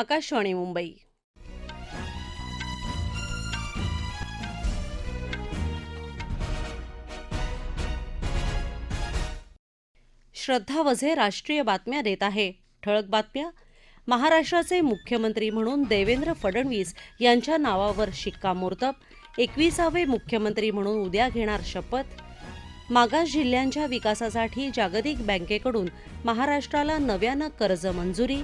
आकाशवाणी मुंबई. श्रद्धा वझे राष्ट्रीय बातम्या देत आहे. ठळक बातम्या. महाराष्ट्राचे मुख्यमंत्री म्हणून देवेंद्र फडणवीस यांच्या नावावर शिक्कामोर्तब. एकविसावे मुख्यमंत्री म्हणून उद्या घेणार शपथ. मागास जिल्ह्यांच्या विकासासाठी जागतिक बँकेकडून महाराष्ट्राला नव्यानं कर्ज मंजुरी.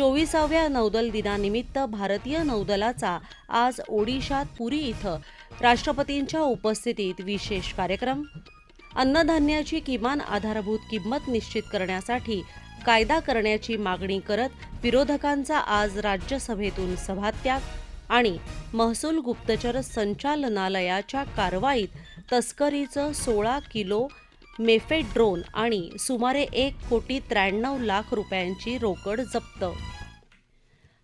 चोवीसाव्या नौदल दिनानिमित्त भारतीय नौदलाचा आज ओडिशात पुरी इथं राष्ट्रपतींच्या उपस्थितीत विशेष कार्यक्रम. अन्नधान्याची किमान आधारभूत किंमत निश्चित करण्यासाठी कायदा करण्याची मागणी करत विरोधकांचा आज राज्यसभेतून सभात्याग आणि महसूल गुप्तचर संचालनालयाच्या कारवाईत तस्करीचं सोळा किलो मेफेड्रोन आणि सुमारे एक कोटी त्र्याण्णव लाख रुपयांची रोकड जप्त.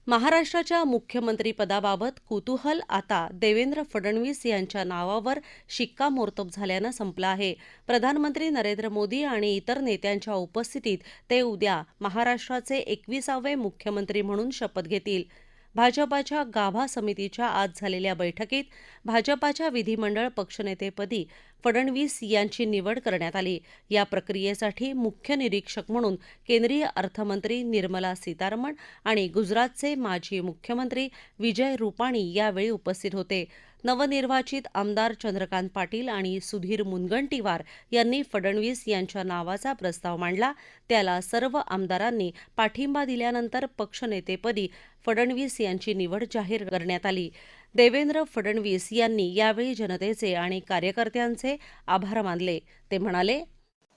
महाराष्ट्राच्या मुख्यमंत्रीपदाबाबत कुतूहल आता देवेंद्र फडणवीस यांच्या नावावर शिक्कामोर्तब झाल्यानं संपलं आहे. प्रधानमंत्री नरेंद्र मोदी आणि इतर नेत्यांच्या उपस्थितीत ते उद्या महाराष्ट्राचे एकविसावे मुख्यमंत्री म्हणून शपथ घेतील. भाजपाच्या गाभा समितीच्या आज झालेल्या बैठकीत भाजपाच्या विधिमंडळ पक्षनेतेपदी फडणवीस यांची निवड करण्यात आली. या प्रक्रियेसाठी मुख्य निरीक्षक म्हणून केंद्रीय अर्थमंत्री निर्मला सीतारमण आणि गुजरातचे माजी मुख्यमंत्री विजय रुपाणी यावेळी उपस्थित होते. नवनिर्वाचित आमदार चंद्रकांत पाटील आणि सुधीर मुनगंटीवार यांनी फडणवीस यांच्या नावाचा प्रस्ताव मांडला. त्याला सर्व आमदारांनी पाठिंबा दिल्यानंतर पक्षनेतेपदी फडणवीस यांची निवड जाहीर करण्यात आली. देवेंद्र फडणवीस यांनी यावेळी जनतेचे आणि कार्यकर्त्यांचे आभार मानले. ते म्हणाले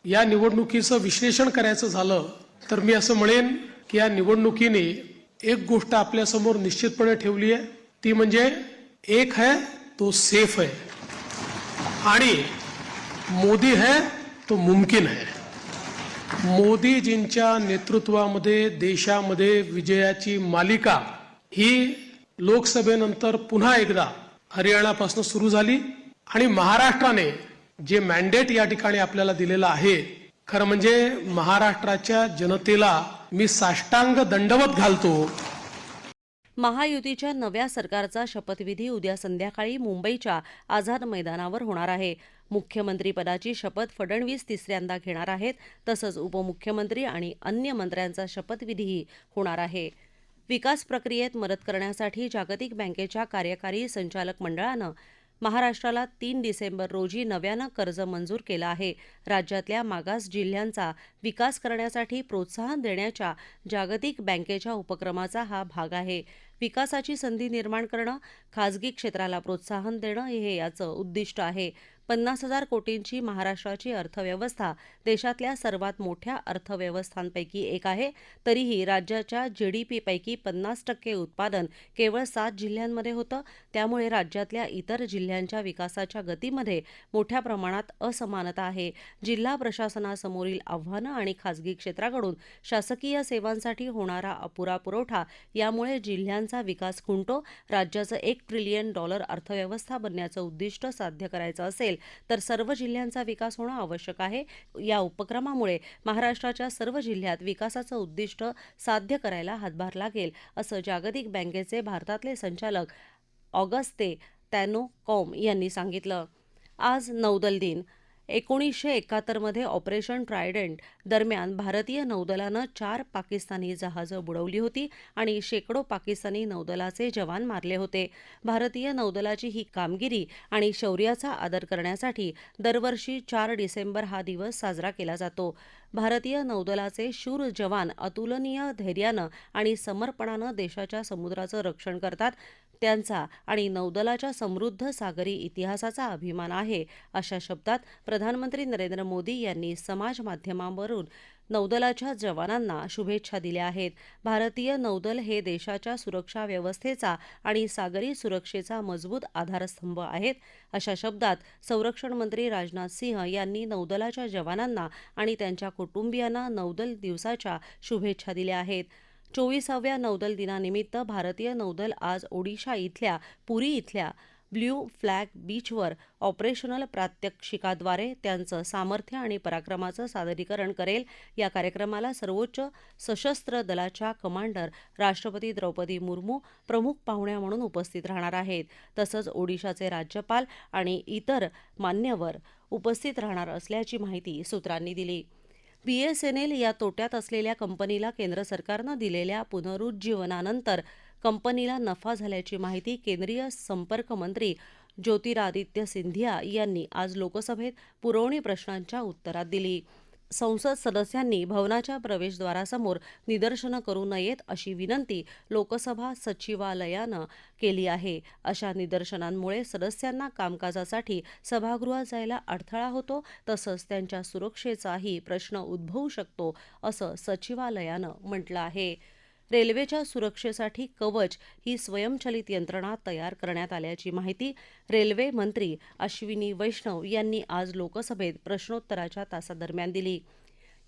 या निवडणुकीचं विश्लेषण करायचं झालं तर मी असं म्हणेन की या निवडणुकीने एक गोष्ट आपल्यासमोर निश्चितपणे ठेवली आहे. ती म्हणजे एक है तो सेफ है आणि मोदी है तो मुमकिन है मोदीजींच्या नेतृत्वामध्ये देशामध्ये विजयाची मालिका ही लोकसभेनंतर पुन्हा एकदा हरियाणापासून सुरू झाली आणि महाराष्ट्राने जे मॅन्डेट या ठिकाणी आपल्याला दिलेलं आहे खरं म्हणजे महाराष्ट्राच्या जनतेला मी साष्टांग दंडवत घालतो महायुतीच्या नव्या सरकारचा शपथविधी उद्या संध्याकाळी मुंबईच्या आझाद मैदानावर होणार आहे. मुख्यमंत्रीपदाची शपथ फडणवीस तिसऱ्यांदा घेणार आहेत तसंच उपमुख्यमंत्री आणि अन्य मंत्र्यांचा शपथविधीही होणार आहे. विकास प्रक्रियेत मदत करण्यासाठी जागतिक बँकेच्या कार्यकारी संचालक मंडळानं महाराष्ट्राला तीन डिसेंबर रोजी नव्यानं कर्ज मंजूर केलं आहे. राज्यातल्या मागास जिल्ह्यांचा विकास करण्यासाठी प्रोत्साहन देण्याच्या जागतिक बँकेच्या उपक्रमाचा हा भाग आहे. विकासाची संधी निर्माण करणं खाजगी क्षेत्राला प्रोत्साहन देणं हे याचं उद्दिष्ट आहे. पन्नास हजार कोटींची महाराष्ट्राची अर्थव्यवस्था देशातल्या सर्वात मोठ्या अर्थव्यवस्थांपैकी एक आहे. तरीही राज्याच्या जीडीपीपैकी पन्नास टक्के उत्पादन केवळ सात जिल्ह्यांमध्ये होतं. त्यामुळे राज्यातल्या इतर जिल्ह्यांच्या विकासाच्या गतीमध्ये मोठ्या प्रमाणात असमानता आहे. जिल्हा प्रशासनासमोरील आव्हानं आणि खासगी क्षेत्राकडून शासकीय सेवांसाठी होणारा अपुरा पुरवठा यामुळे जिल्ह्यांचा विकास खुंटतो राज्याचं एक ट्रिलियन डॉलर अर्थव्यवस्था बनण्याचं उद्दिष्ट साध्य करायचं असेल तर सर्व जिल्ह्यांचा विकास होणं आवश्यक आहे. या उपक्रमामुळे महाराष्ट्राच्या सर्व जिल्ह्यात विकासाचं उद्दिष्ट साध्य करायला हातभार लागेल असं जागतिक बँकेचे भारतातले संचालक ऑगस्ते तॅनो कॉम यांनी सांगितलं. आज नौदल दिन. एकोणीसशे एकाहत्तरमध्ये ऑपरेशन ट्रायडंट दरम्यान भारतीय नौदलानं चार पाकिस्तानी जहाजं बुडवली होती आणि शेकडो पाकिस्तानी नौदलाचे जवान मारले होते. भारतीय नौदलाची ही कामगिरी आणि शौर्याचा आदर करण्यासाठी दरवर्षी चार डिसेंबर हा दिवस साजरा केला जातो. भारतीय नौदलाचे शूर जवान अतुलनीय धैर्यानं आणि समर्पणानं देशाच्या समुद्राचं रक्षण करतात. त्यांचा आणि नौदलाच्या समृद्ध सागरी इतिहासाचा अभिमान आहे अशा शब्दात प्रधानमंत्री नरेंद्र मोदी यांनी समाज माध्यमावरून नौदलाच्या जवानांना शुभेच्छा दिल्या आहेत. भारतीय नौदल हे देशाच्या सुरक्षा व्यवस्थेचा आणि सागरी सुरक्षेचा मजबूत आधारस्तंभ आहेत. अशा शब्दात संरक्षण मंत्री राजनाथ सिंह यांनी नौदलाच्या जवानांना आणि त्यांच्या कुटुंबियांना नौदल दिवसाच्या शुभेच्छा दिल्या आहेत. चोवीसाव्या नौदल दिनानिमित्त भारतीय नौदल आज ओडिशा इथल्या पुरी इथल्या ब्ल्यू फ्लॅग बीचवर ऑपरेशनल प्रात्यक्षिकाद्वारे त्यांचं सामर्थ्य आणि पराक्रमाचं सादरीकरण करेल. या कार्यक्रमाला सर्वोच्च सशस्त्र दलाच्या कमांडर राष्ट्रपती द्रौपदी मुर्मू प्रमुख पाहुण्या म्हणून उपस्थित राहणार आहेत. तसंच ओडिशाचे राज्यपाल आणि इतर मान्यवर उपस्थित राहणार असल्याची माहिती सूत्रांनी दिली. बीएसएनएल या तोट्यात असलेल्या कंपनीला केंद्र सरकारनं दिलेल्या पुनरुज्जीवनानंतर कंपनीला नफा झाल्याची माहिती केंद्रीय संपर्क मंत्री ज्योतिरादित्य सिंधिया यांनी आज लोकसभेत पुरवणी प्रश्नांच्या उत्तरात दिली. संसद सदस्यांनी भवनाच्या प्रवेशद्वारासमोर निदर्शनं करू नयेत अशी विनंती लोकसभा सचिवालयानं केली आहे. अशा निदर्शनांमुळे सदस्यांना कामकाजासाठी सभागृहात जायला अडथळा होतो तसंच त्यांच्या सुरक्षेचाही प्रश्न उद्भवू शकतो असं सचिवालयानं म्हटलं आहे. रेल्वेच्या सुरक्षेसाठी कवच ही स्वयंचलित यंत्रणा तयार करण्यात आल्याची माहिती रेल्वे मंत्री अश्विनी वैष्णव यांनी आज लोकसभेत प्रश्नोत्तराच्या तासादरम्यान दिली.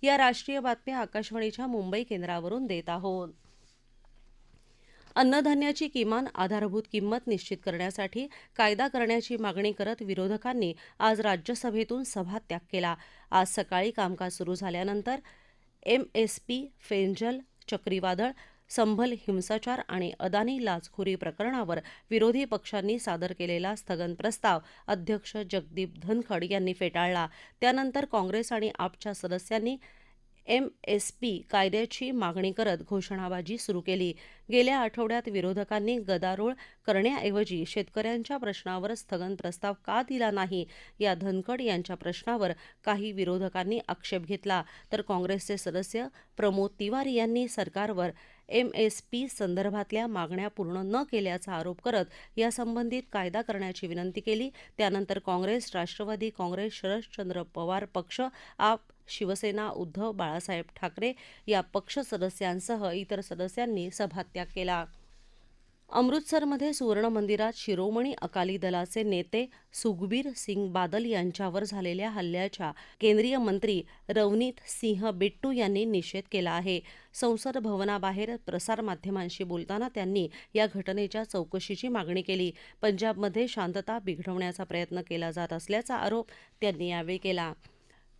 या राष्ट्रीय बातम्या आकाशवाणीच्या मुंबई केंद्रावरून देत आहोत. अन्नधान्याची किमान आधारभूत किंमत निश्चित करण्यासाठी कायदा करण्याची मागणी करत विरोधकांनी आज राज्यसभेतून सभात्याग केला. आज सकाळी कामकाज सुरू झाल्यानंतर एम एस पी फेंजल चक्रीवादळ संभल हिंसाचार आणि अदानी लाचखोरी प्रकरणावर विरोधी पक्षांनी सादर केलेला स्थगन प्रस्ताव अध्यक्ष जगदीप धनखड यांनी फेटाळला. त्यानंतर काँग्रेस आणि आपच्या सदस्यांनी एम एस पी कायद्याची मागणी करत घोषणाबाजी सुरू केली. गेल्या आठवड्यात विरोधकांनी गदारोळ करण्याऐवजी शेतकऱ्यांच्या प्रश्नावर स्थगन प्रस्ताव का दिला नाही? या धनखड यांच्या प्रश्नावर काही विरोधकांनी आक्षेप घेतला. तर काँग्रेसचे सदस्य प्रमोद तिवारी यांनी सरकारवर एम एस पी संदर्भातल्या मागण्या पूर्ण न केल्याचा आरोप करत यासंबंधित कायदा करण्याची विनंती केली. त्यानंतर काँग्रेस राष्ट्रवादी काँग्रेस शरदचंद्र पवार पक्ष आप शिवसेना उद्धव बाळासाहेब ठाकरे या पक्ष सदस्यांसह इतर सदस्यांनी सभात्याग केला. अमृतसरमध्ये सुवर्ण मंदिरात शिरोमणी अकाली दलाचे नेते सुखबीर सिंग बादल यांच्यावर झालेल्या हल्ल्याच्या केंद्रीय मंत्री रवनीत सिंह बिट्टू यांनी निषेध केला आहे. संसद भवनाबाहेर प्रसारमाध्यमांशी बोलताना त्यांनी या घटनेच्या चौकशीची मागणी केली. पंजाबमध्ये शांतता बिघडवण्याचा प्रयत्न केला जात असल्याचा आरोप त्यांनी यावेळी केला.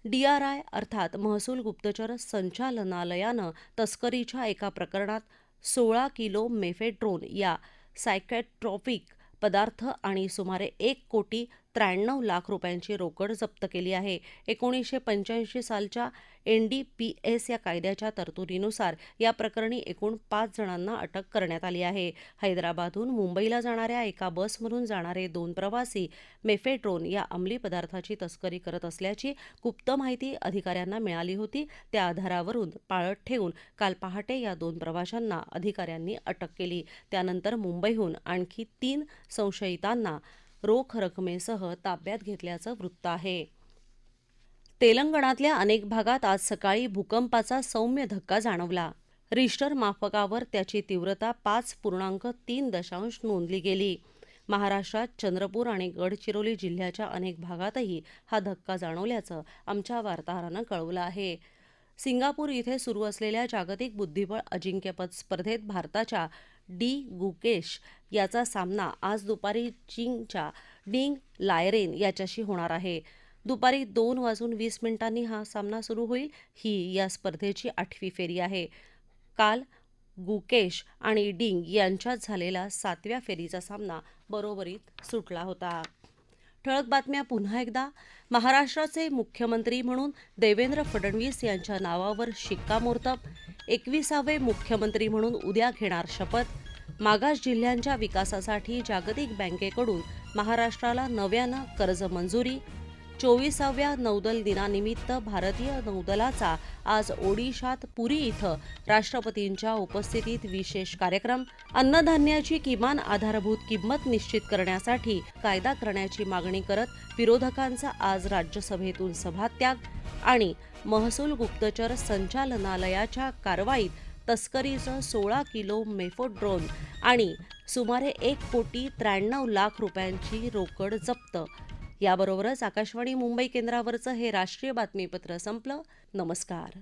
डीआरआय अर्थात महसूल गुप्तचर संचालनालयानं तस्करीच्या एका प्रकरणात सोळा किलो मेफेड्रोन या सायकॅट्रॉपिक पदार्थ आणि सुमारे एक कोटी त्र्याण्णव लाख रुपयांची रोकड जप्त केली आहे. एकोणीसशे पंच्याऐंशी सालच्या एन डी पी एस या कायद्याच्या तरतुदीनुसार या प्रकरणी एकूण पाच जणांना अटक करण्यात आली आहे. हैदराबादहून मुंबईला जाणाऱ्या एका बसमधून जाणारे दोन प्रवासी मेफेट्रोन या अंमली पदार्थाची तस्करी करत असल्याची गुप्त माहिती अधिकाऱ्यांना मिळाली होती. त्या आधारावरून पाळत ठेवून काल पहाटे या दोन प्रवाशांना अधिकाऱ्यांनी अटक केली. त्यानंतर मुंबईहून आणखी तीन संशयितांना रोख रकमेसह ताब्यात घेतल्याचं वृत्त आहे. तेलंगणातल्या अनेक भागात आज सकाळी भूकंपाचा सौम्य धक्का जाणवला. रिश्टर माफकावर त्याची तीव्रता पाच पूर्णांक तीन दशांश नोंदली गेली. महाराष्ट्रात चंद्रपूर आणि गडचिरोली जिल्ह्याच्या अनेक भागातही हा धक्का जाणवल्याचं आमच्या वार्ताहरानं कळवलं आहे. सिंगापूर इथे सुरू असलेल्या जागतिक बुद्धिबळ अजिंक्यपद स्पर्धेत भारताच्या डी गुकेश याचा सामना आज दुपारी चीनच्या डिंग लायरेन याच्याशी होणार आहे. दुपारी दोन वाजून वीस मिनिटांनी हा सामना सुरू होईल. ही या स्पर्धेची आठवी फेरी आहे. काल गुकेश आणि डिंग यांच्यात झालेला सातव्या फेरीचा सामना बरोबरीत सुटला होता. ठळक बातम्या पुन्हा एकदा. महाराष्ट्राचे मुख्यमंत्री म्हणून देवेंद्र फडणवीस यांच्या नावावर शिक्कामोर्तब. एकविसावे मुख्यमंत्री म्हणून उद्या घेणार शपथ. मागास जिल्ह्यांच्या विकासासाठी जागतिक बँकेकडून महाराष्ट्राला नव्यानं कर्ज मंजुरी. चोवीसाव्या नौदल दिनानिमित्त भारतीय नौदलाचा आज ओडिशात पुरी इथं राष्ट्रपतींच्या उपस्थितीत विशेष कार्यक्रम. अन्नधान्याची किमान आधारभूत किंमत निश्चित करण्यासाठी कायदा करण्याची मागणी करत विरोधकांचा आज राज्यसभेतून सभात्याग. आणि महसूल गुप्तचर संचालनालयाच्या कारवाईत तस्करीचं सोळा किलो मेफोड्रोन आणि सुमारे एक कोटी त्र्याण्णव लाख रुपयांची रोकड जप्त. याबरोबरच आकाशवाणी मुंबई केंद्रावरचं हे राष्ट्रीय बातमीपत्र संपलं. नमस्कार.